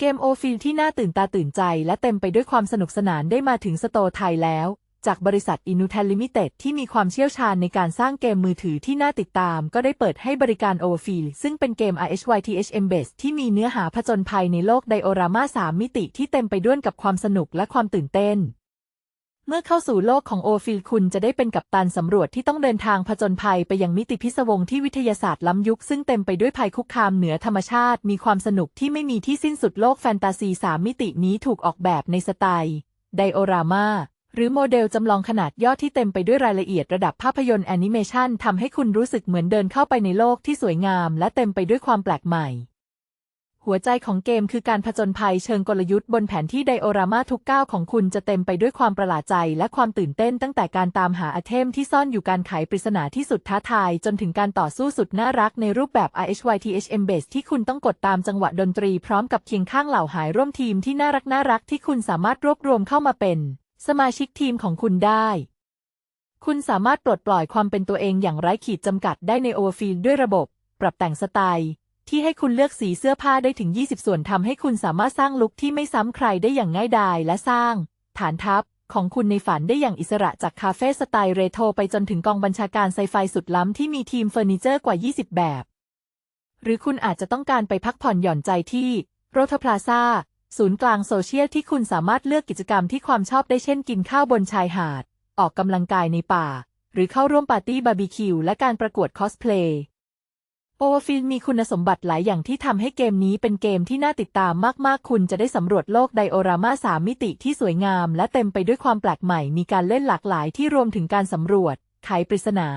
เกมโอฟิลที่น่าตื่นตาตื่นใจและเต็มไปด้วยความสนุกสนานได้มาถึงสโตไทยแล้ว จากบริษัทอินูเทลลิมิเต็ดที่มีความเชี่ยวชาญในการสร้างเกมมือถือที่น่าติดตาม ก็ได้เปิดให้บริการโอฟิลซึ่งเป็นเกม RHYTHM Base ที่มีเนื้อหาผจญภัยในโลกไดโอรามา3มิติที่เต็มไปด้วยกับความสนุกและความตื่นเต้น เมื่อเข้าสู่โลกของโอฟิลคุณจะได้เป็นกัปตันสำรวจที่ต้องเดินทางผจญภัยไปยังมิติพิศวงที่วิทยาศาสตร์ล้ำยุค ซึ่งเต็มไปด้วยภัยคุกคามเหนือธรรมชาติ มีความสนุกที่ไม่มีที่สิ้นสุดโลกแฟนตาซีสามมิตินี้ถูกออกแบบในสไตล์ไดโอรามาหรือโมเดลจำลองขนาดย่อที่เต็มไปด้วยรายละเอียดระดับภาพยนตร์แอนิเมชันทำให้คุณรู้สึกเหมือนเดินเข้าไปในโลกที่สวยงาม และเต็มไปด้วยความแปลกใหม่ หัวใจของเกมคือการผจญภัยเชิงกลยุทธ์บนแผนที่ไดโอรามาทุกก้าวของคุณจะเต็มไปด้วยความประหลาดใจและความตื่นเต้นตั้งแต่การตามหาอาเทมที่ซ่อนอยู่การไขปริศนาที่สุดท้าทาย จนถึงการต่อสู้สุดน่ารักในรูปแบบ RHYTHM Base ที่คุณต้องกดตามจังหวะดนตรีพร้อมกับเคียงข้างเหล่าหายร่วมทีมที่น่ารักน่ารักที่คุณสามารถรวบรวมเข้ามาเป็น สมาชิกทีมของคุณได้คุณสามารถปลดปล่อยความเป็นตัวเองอย่างไร้ขีดจำกัดได้ใน Overfield ด้วยระบบ ปรับแต่งสไตล์ ที่ให้คุณเลือกสีเสื้อผ้าได้ถึง 20 ส่วนทำให้คุณสามารถสร้างลุคที่ไม่ซ้ำใครได้อย่างง่ายดายและสร้าง ฐานทัพของคุณในฝันได้อย่างอิสระจากคาเฟ่สไตล์เรโทรไปจนถึงกองบัญชาการไซไฟสุดล้ำที่มีทีมเฟอร์นิเจอร์กว่า 20 แบบ หรือคุณอาจจะต้องการไปพักผ่อนหย่อนใจที่โรทพลาซาศูนย์กลางโซเชียลที่คุณสามารถเลือกกิจกรรมที่ความชอบได้เช่นกินข้าวบนชายหาด ออกกำลังกายในป่า หรือเข้าร่วมปาร์ตี้บาร์บีคิวและการประกวดคอสเพลย์ โอเวอร์ฟิลมีคุณสมบัติหลายอย่างที่ทำให้เกมนี้เป็นเกมที่น่าติดตามมาก ๆ คุณจะได้สำรวจโลกไดโอรามาสามมิติที่สวยงาม และเต็มไปด้วยความแปลกใหม่ มีการเล่นหลากหลายที่รวมถึงการสำรวจ ไขปริศนา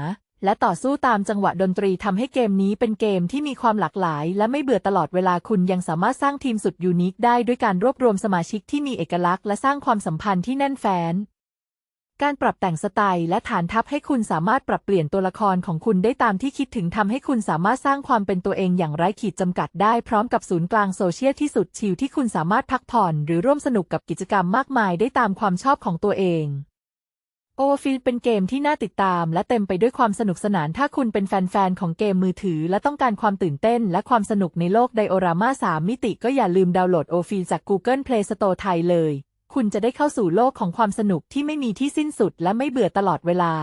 และต่อสู้ตามจังหวะดนตรีทำให้เกมนี้เป็นเกมที่มีความหลากหลาย และไม่เบื่อตลอดเวลาคุณยังสามารถสร้างทีมสุดยูนิคได้ด้วยการรวบรวมสมาชิกที่มีเอกลักษณ์และสร้างความสัมพันธ์ที่แน่นแฟ้น การปรับแต่งสไตล์และฐานทัพให้คุณสามารถปรับเปลี่ยนตัวละครของคุณได้ตามที่คิดถึงทำให้คุณสามารถสร้างความเป็นตัวเองอย่างไร้ขีดจำกัดได้พร้อมกับศูนย์กลางโซเชียลที่สุดชิลที่คุณสามารถพักผ่อนหรือร่วมสนุกกับกิจกรรมมากมายได้ตามความชอบของตัวเองโอฟิลเป็นเกมที่น่าติดตามและเต็มไปด้วยความสนุกสนานถ้าคุณเป็นแฟนๆ ของเกมมือถือ และต้องการความตื่นเต้นและความสนุกในโลกไดโอรามา3มิติก็อย่าลืมดาวน์โหลดโอฟิลจาก Google Play Store ไทยเลย คุณจะได้เข้าสู่โลกของความสนุกที่ไม่มีที่สิ้นสุดและไม่เบื่อตลอดเวลา